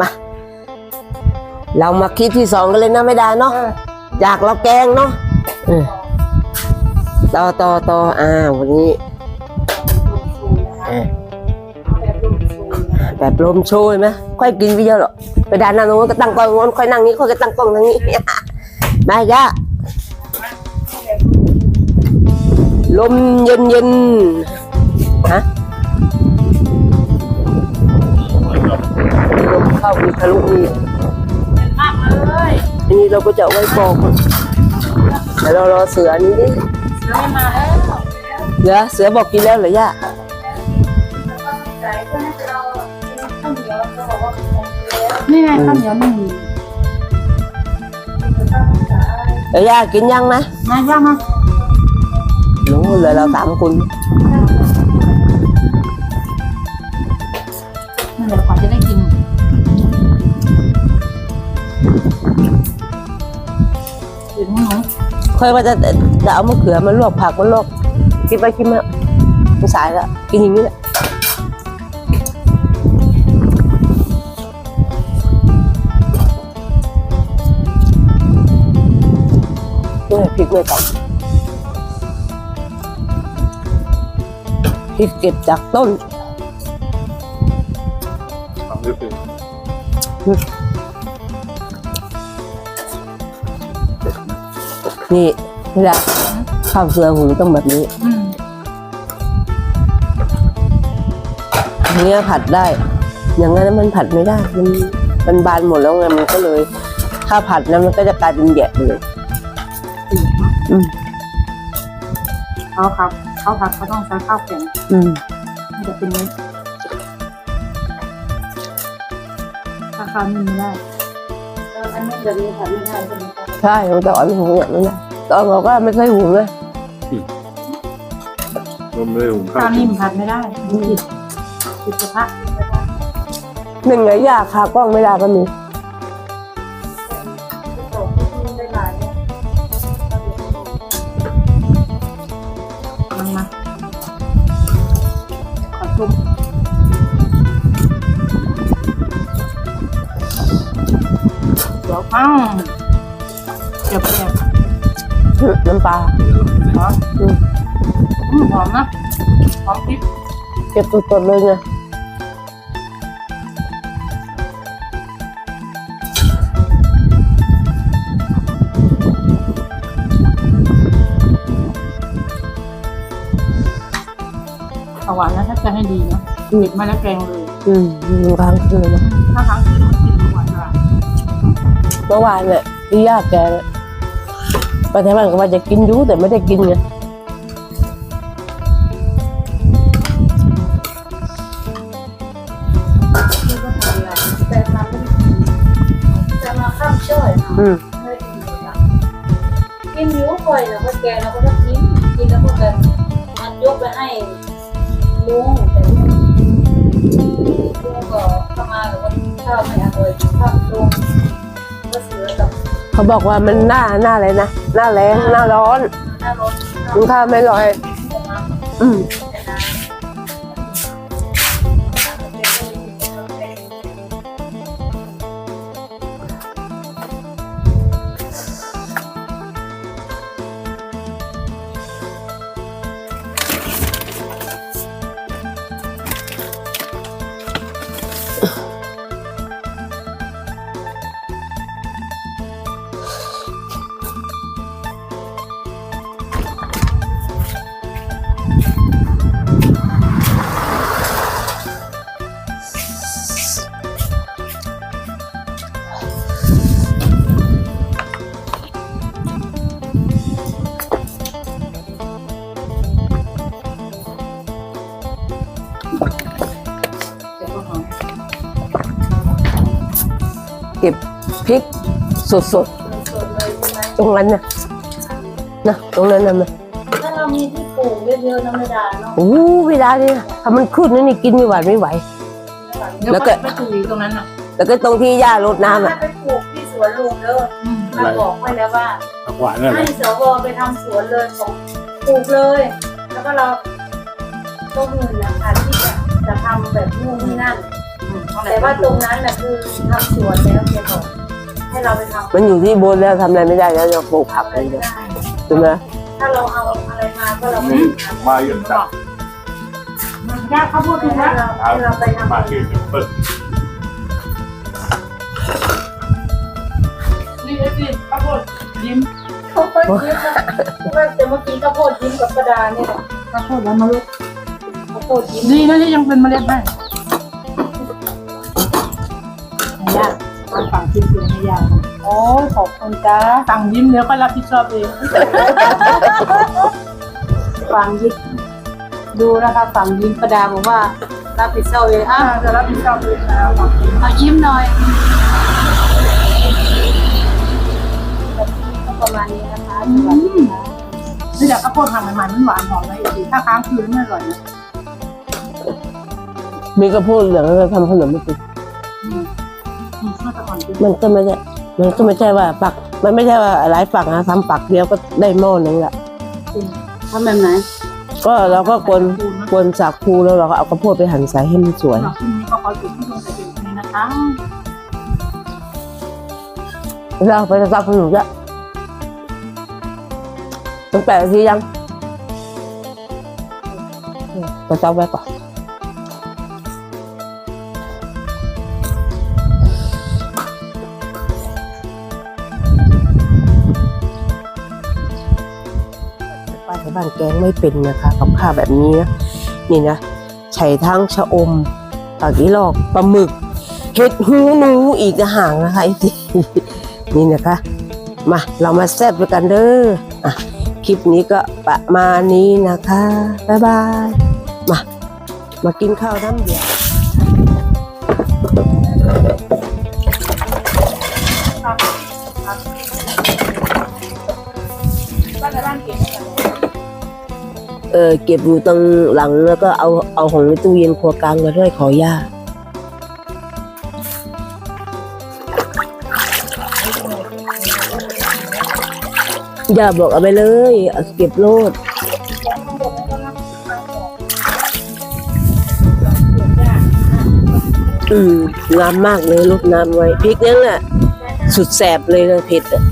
มา เรามาคลิปที่สองกันเลยนะไม่ได้เนาะเอออยากเราแกงเนาะเออต่อต่อต่ออ่าวันนี้เออแบบลมโชยไหมค่อยกินไปเยอะหรอกไปด้านนั้นโน้นก็ตั้งกล้องโน้นค่อยนั่งนี้ค่อยก็ตั้งกล้องทางนี้มาย่าลมเย็นเย็นๆฮะ เข้ามีทะลุนี่มากเลยอันนี้เราก็จะเอาไว้ปอกเดี๋ยวเรารอเสือนี้ดิเสือไม่มาแล้วเสือเสือบอกกินแล้วเหรอย่านี่ไงข้าวเหนียวหนึ่งเดี๋ยวย่ากินยังนะมาย่างมาหนูเหลือเราสามคนนั่ ค่อยว่าจะจะเอามะเขือมาลวกผักมาลวกกินไปกินมามันสายแล้วกินอย่างนี้แหละนี่พริกไม่ต้องพริกเก็บจากต้น ทำได้เป็น นี่เวลาข้าวเสือหูต้องแบบนี้อืมเนี้ยผัดได้ อย่างนั้นมันผัดไม่ได้ มันมันบานหมดแล้วไงมันก็เลย ถ้าผัดนะมันก็จะกลายเป็นแยะไปเลย อืมเขาครับเขาผัดเขาต้องใช้ข้าวแข็งอืมมันจะเป็นเนื้อถ้าข้าวนิ่มไม่ได้อันนี้แบบนี้ผัดไม่ได้ใช่ไหมคะ ใช่เราจะอ่อนหูอย่างนั้นนะตอนเราก็ไม่เคยหูเลยรวมเลยหุงข้าข้าววนิ่มผัดไม่ได้ติดติดกระทะหนึ่งไงยากค่ะกล้องไม่ได้ก็มี หอมอืมอืมหอมนะหอมพริกเก็บสดๆเลยไงเอาหวานนะถ้าจะให้ดีนะเผ็ดมาแล้วแกงเลย อืมมันค้างคืนเลยนะถ้าครั้งคืนมันกินหวานละเมื่อวานเนี่ยที่ยากแกเนี่ย ไปทำงานก็ว่าจะกินอยูแต่ไม่ได้กินไงแต่ทำจะมาข้ามช่วยอืม กินอยู่ก่อยแล้วก็แกเราก็ต้องกินกินแล้วก็แบบมันยกไปให้ลุงแต่ลุงลุงก็เข้ามาแล้วก็ข้าวไม่อร่อยข้าวลุงก็เสือกับ เขาบอกว่ามันหน้าหน้าอะไรนะหน้าแรงหน้าร้อนหน้ารถกินข้าวไม่ลอย อืม ก็บพริกสดๆ ตรงนั้นนะนะ ตรงนั้นนะมันถ้าเรามีที่ปลูกเยอะๆนะไม่ได้เนาะโอ้เวลาเนี่ยถ้ามันขึ้นนี่นี่กินไม่หวานไม่ไหวเดี๋ยวแล้วก็ก็ ไปปลูกอยู่ตรงนั้นน่ะแล้วก็ตรงที่ย่ารดน้ำถ้าอะไปปลูกที่สวนลุงเด้อถ้าบอกไว้แล้วว่า ผักหวานนั่นแหให้ละสวไปทำสวนเลยของปลูกเลย แล้วก็เราต้นเงินนะคะที่จะจะทำแบบนู่นนี่นั่นอ แต่ว่าตรงนั้นน่ะคือทำสวนแล้วแกบอกให้เราไปทำมันอยู่ที่บนแล้วทำอะไรไม่ได้แล้วเราปลูกผักอะไรเลยไม่ได้ใช่ไหมถ้าเราเอาอะไรมาก็เราไม่นี่ทำมาเยอะจัดยากข้าวโพดให้ถูกแล้วเราให้เราไปทำมาเยอะเปิดนี่เอฟซีข้าวโพดยิ้มข้าวโพดยิ้มนะว่าแต่เมื่อกี้ข้าวโพดยิ้มกับกระดาษเนี่ยแหละข้าวโพดแล้วมาลุกข้าวโพดยิ้มดีนะที่ยังเป็นเมล็ดให้ ทำฝั่งที่คือไม่ยากนะโอ้ยขอบคุณจ้าสั่งยิ้มเดี๋ยวก็รับผิดชอบเองฟังยิ้มดูนะคะฟังยิ้มประดาบอกว่ารับผิดชอบเลยอะอ่าจะรับผิดชอบเองแล้วเอายิ้มหน่อยก็ประมาณนี้นะคะสวัสดีค่ะนี่จากข้าวโพดทำใหม่ๆมันหวานหอมเลยอีกถ้าค้างคืนไม่อร่อยนะมีกระโพดเหลืองแล้วทำขนมไม่ติดอืมอื มข้าวตะอ่อนกินมันก็ไม่ได้มันก็ไม่ใช่ว่าปัก มันไม่ใช่ว่าหลายฝักนะทำปักเดียวก็ได้หม้อนึงละทำแบบไหนก็เราก็กวนกวนจากภูแล้วเราก็เอากระโพดไปหั่นใส่ให้มันสวยสำหรับที่นี้ก็ขอจุดที่ลงแต่เพียงเท่านี้นะคะแล้วเอาไปซักขนมละตั้งแต่นาทียังจะซักไว้ก่อน บ้านแกงไม่เป็นนะคะกับข้าวแบบนี้นะนี่นะใช้ทั้งชะอมปากอีหลอกปลาหมึกเห็ดหูหนูอีกห่างหากนะคะไอ้ที่นี่นะคะ มาเรามาแซ่บด้วยกันเด้ออะคลิปนี้ก็ประมาณนี้นะคะ บ๊ายบาย มา มากินข้าวน้ำเดียว เออเก็บอยู่ตรงหลังแล้วก็เอาเอาของในตู้เย็นครัวกลางมาด้วยขอย่าย่าบอกเอาไปเลยเอาเก็บโลดอืมงามมากเลยลูกน้ำไว้พริกนั่นแหละสุดแสบเลยนะเผ็ดอะ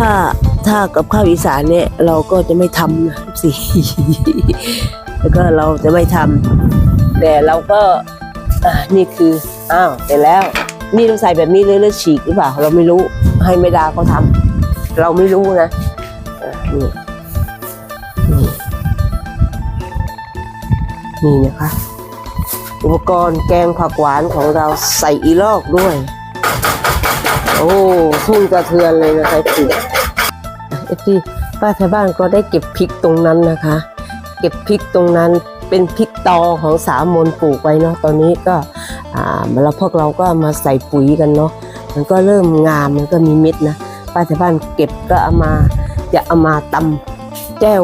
ถ้าถ้ากับข้าวอีสานเนี่ยเราก็จะไม่ทำนะสิแล้วก็เราจะไม่ทำแต่เราก็อะนี่คืออ้าวเสร็จแล้ว นี่เราใส่แบบนี้เลยแล้วฉีกหรือเปล่า เราไม่รู้ให้ไม่ดาเขาทำเราไม่รู้นะอะนี่นี่นี่นะคะ อุปกรณ์แกงผักหวานของเราใส่อีลอกด้วย โอ้ทุ่งกระเทือนเลยนะคะพี่เอฟซีป้าชาวบ้านก็ได้เก็บพริกตรงนั้นนะคะ เก็บพริกตรงนั้นเป็นพริกตอของสามมนปลูกไว้เนาะตอนนี้ก็อ่าแล้วพวกเราก็มาใส่ปุ๋ยกันเนาะมันก็เริ่มงามมันก็มีเม็ดนะป้าชาวบ้านเก็บก็เอามาจะเอามาตำแจ่ว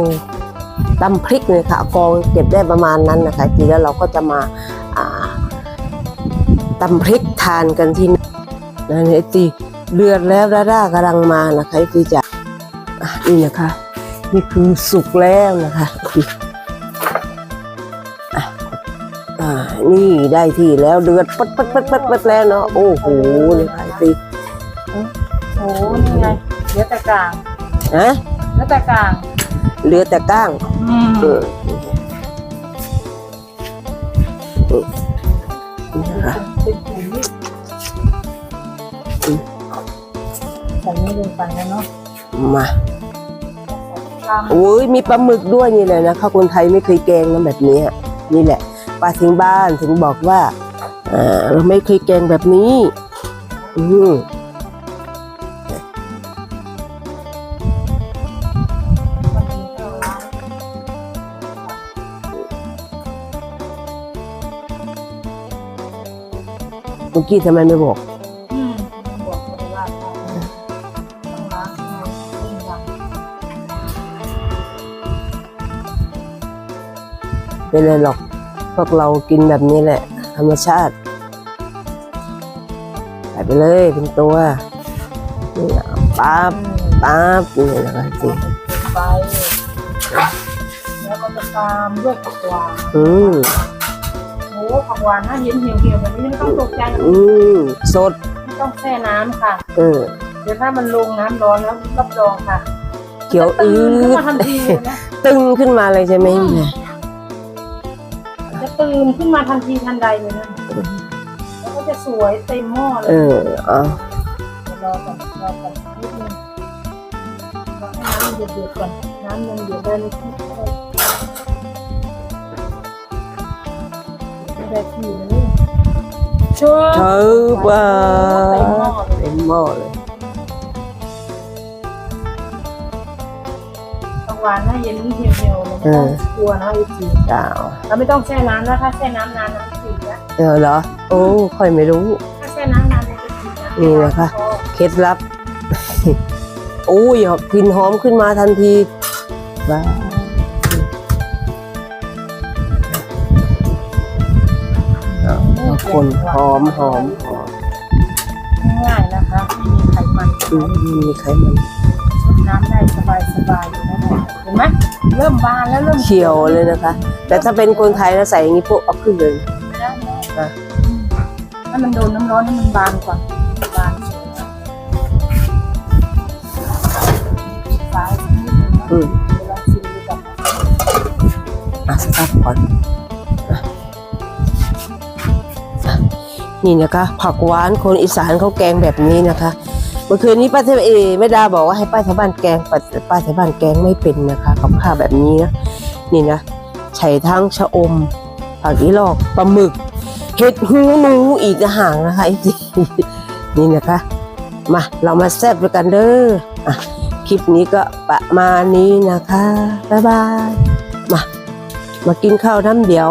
ตำพริกเลยค่ะกองเก็บได้ประมาณนั้นนะคะทีแล้วเราก็จะมาอ่าตำพริกทานกันที่นี่นั่นเอตี เลือดแล้วดาด้ากำลังมานะคะที่จะอะนี่นะคะ นี่คือสุกแล้วนะคะอะอ่านี่ได้ที่แล้วเดือดปัดปัดปัดปัดปัดแล้วเนาะโอ้โหเลยค่ะตีโอ้นี่ไงเหลือแต่กลางฮะเหลือแต่กลางเหลือแต่ก้างอืมเออนี่นะคะ เป็นปุ๋ยใส่นี่ลงไปแล้วเนาะมากลางโอ้ยมีปลาหมึกด้วยนี่แหละนะคะคนไทยไม่เคยแกงนะแบบนี้อะนี่แหละปลาถึงบ้านถึงบอกว่าอ่าเราไม่เคยแกงแบบนี้ อืมเมื่อกี้ทำไมไม่บอก เป็นไรหรอก พวกเรากินแบบนี้แหละ ธรรมชาติใส่ไปเลยเป็นตัวนี่อะปั๊บปั๊บนี่นะคะสิไปแล้วก็จะใส่ตามด้วยผักหวานอืมโอ้ผักหวานถ้าเย็นเหี่ยวเหี่ยวๆแบบนี้ไม่ต้องตกใจอืมสดไม่ต้องแช่น้ำค่ะ เออเดี๋ยวถ้ามันลงน้ำร้อนแล้วรับรองค่ะเขียวอืตื่นขึ้นดมาทันทีเลยนะ ตึงขึ้นมาเลยใช่ไหมแม่จะ ตื่นขึ้นมาทันทีทันใดเลยนะแล้วก็จะสวยเต็มหม้อเลเอยอเอาเดี๋ยวรอก่อนรอก่อนนิดนึงรอให้น้ำมันเดือดๆก่อนน้ำมันเดือดได้ไม่ที่ไม่ได้ที่นะนี่ช่วยเธอว่าเต็มหม้อเลยเต็มหม้อเลย วานถ้าเย็นนี่เหี่ยวๆเลยไม่ต้องกลัวนะไอ้จีจ้าวเราไม่ต้องแช่น้ำนะถ้าแช่น้ำนานน้ำสีนะเออเหรอ โอ้ค่อยไม่รู้ ถ้าแช่น้ำนานมันจะสีนะนี่นะคะ เคล็ดลับ โอ้ยกลิ่นหอมขึ้นมาทันทีว้าวเอาคนหอมหอมหอมง่ายๆนะคะไม่มีไขมันอืมมีไขมันชุบน้ำได้สบายๆอยู่นะเนี่ยเห็นไหมเริ่มบานแล้วเริ่มเขียวเลยนะคะ แต่ถ้าเป็นคนไทยแล้วใส่อย่างนี้ปุ๊บเอาขึ้นเลยไม่ได้ไม่ได้อะอืมให้มันโดนน้ำร้อนให้มันบานก่อนบานสวยปิดฝาไว้สักนิดนึงนะอืมเดี๋ยวลองชิมดูก่อนอะสตาร์ทก่อนอะอะนี่นะคะ ผักหวานคนอีสานเขาแกงแบบนี้นะคะ เมื่อคืนนี้ป้าเทพเอแม่ดาบอกว่าให้ป้าแถวบ้านแกงป้าป้าแถวบ้านแกงไม่เป็นนะคะกับข้าวแบบนี้นะนี่นะใส่ทั้งชะอมผักอีลอกปลาหมึกเห็ดหูหนูอีกต่างนะคะไอ้ที่นี่นะคะมาเรามาแซ่บด้วยกันเด้ออะคลิปนี้ก็ประมาณนี้นะคะบ๊ายบายมามากินข้าวน้ำเดียว